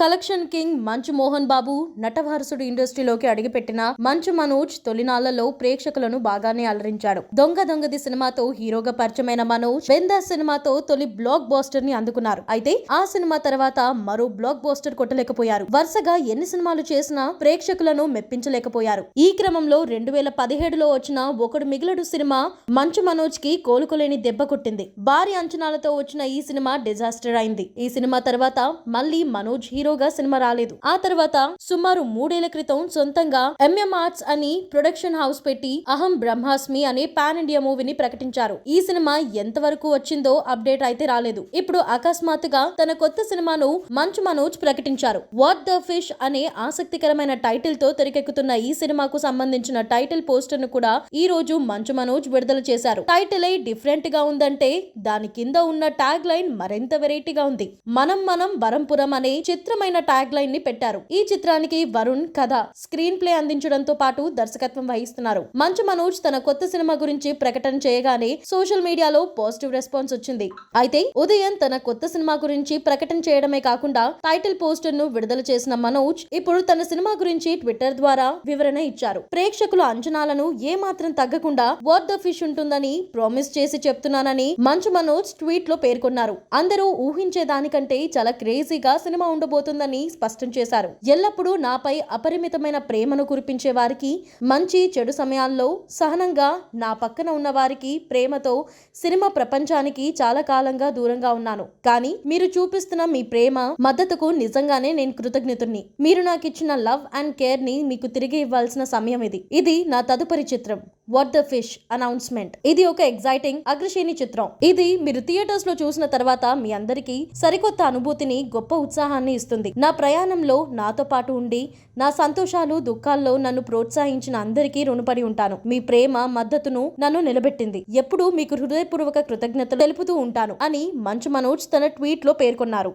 Collection king మంచు మోహన్ బాబు నటవారసుడు ఇండస్ట్రీలోకి అడుగుపెట్టిన మంచు మనోజ్ తొలినాళ్ళలో ప్రేక్షకులను బాగానే అలరించాడు. దొంగ దొంగది సినిమాతో హీరోగా పరిచయమైన మనోజ్ బెందా సినిమాతో తొలి బ్లాక్ బాస్టర్ని అందుకున్నారు. అయితే ఆ సినిమా తర్వాత మరో బ్లాక్ బాస్టర్ కొట్టలేకపోయారు. వరుసగా ఎన్ని సినిమాలు చేసినా ప్రేక్షకులను మెప్పించలేకపోయారు. ఈ క్రమంలో రెండు వేల పదిహేడులో వచ్చిన ఒకడు మిగిలడు సినిమా మంచు మనోజ్కి కోలుకోలేని దెబ్బ కొట్టింది. భారీ అంచనాలతో వచ్చిన ఈ సినిమా డిజాస్టర్ అయింది. ఈ సినిమా తర్వాత మళ్ళీ మనోజ్ హీరో హీరోగా సినిమా రాలేదు. ఆ తర్వాత సుమారు మూడేళ్ళ క్రితం సొంతంగా ఎంఎం ఆర్ట్స్ అని ప్రొడక్షన్ హౌస్ పెట్టి అహం బ్రహ్మాస్మి అనే పాన్ ఇండియా మూవీని ప్రకటించారు. ఈ సినిమా ఎంత వరకు వచ్చిందో అప్డేట్ అయితే రాలేదు. ఇప్పుడు అకస్మాత్తుగా తన కొత్త సినిమాను మంచు మనోజ్ ప్రకటించారు. వాట్ ద ఫిష్ అనే ఆసక్తికరమైన టైటిల్తో తెరకెక్కుతున్న ఈ సినిమాకు సంబంధించిన టైటిల్ పోస్టర్ను కూడా ఈ రోజు మంచు మనోజ్ విడుదల చేశారు. టైటిల్ డిఫరెంట్గా ఉందంటే దాని కింద ఉన్న ట్యాగ్ లైన్ మరింత వెరైటీగా ఉంది. మనం మనం బరంపురం అనే చిత్రమైన ట్యాగ్ లైన్ని పెట్టారు. ఈ చిత్రానికి వరుణ్ కథ స్క్రీన్ ప్లే అందించడంతో పాటు దర్శకత్వం వహిస్తున్నారు. మంచు మనోజ్ తన కొత్త సినిమా గురించి ప్రకటన చేయగానే సోషల్ మీడియాలో పాజిటివ్ రెస్పాన్స్ వచ్చింది. అయితే ఉదయం తన కొత్త సినిమా గురించి ప్రకటన చేయడమే కాకుండా టైటిల్ పోస్టర్ను విడుదల చేసిన మనోజ్ ఇప్పుడు తన సినిమా గురించి ట్విట్టర్ ద్వారా వివరణ ఇచ్చారు. ప్రేక్షకుల అంచనాలను ఏ మాత్రం తగ్గకుండా వర్డ్ ద ఫిష్ ఉంటుందని ప్రామిస్ చేసి చెప్తున్నానని మంచు మనోజ్ ట్వీట్లో పేర్కొన్నారు. అందరూ ఊహించే దానికంటే చాలా క్రేజీగా సినిమా ఉండబోతుందని స్పష్టం చేశారు. ఎల్లప్పుడూ నాపై అపరిమితమైన ప్రేమను కురిపించే వారికి మంచి చెడు సమయాల్లో సహనంగా నా పక్కన ఉన్న వారికి ప్రేమతో సినిమా ప్రపంచానికి చాలా కాలంగా దూరంగా ఉన్నాను. కానీ మీరు చూపిస్తున్న మీ ప్రేమ మద్దతుకు నిజంగానే నేను కృతజ్ఞతుణ్ణి మీరు నాకు ఇచ్చిన లవ్ అండ్ కేర్ని మీకు తిరిగి ఇవ్వాల్సిన సమయం ఇది. ఇది నా తదుపరి చిత్రం. వాట్ ద ఫిష్ అనౌన్స్మెంట్ ఇది ఒక ఎగ్జైటింగ్ అగ్రశ్రేణి చిత్రం. ఇది మీరు థియేటర్స్లో చూసిన తర్వాత మీ అందరికీ సరికొత్త అనుభూతిని గొప్ప ఉత్సాహాన్ని ఇస్తుంది. నా ప్రయాణంలో నాతో పాటు ఉండి నా సంతోషాలు దుఃఖాల్లో నన్ను ప్రోత్సహించిన అందరికీ రుణపడి ఉంటాను. మీ ప్రేమ మద్దతును నన్ను నిలబెట్టింది. ఎప్పుడూ మీకు హృదయపూర్వక కృతజ్ఞతలు తెలుపుతూ ఉంటాను అని మంచు మనోజ్ తన ట్వీట్లో పేర్కొన్నారు.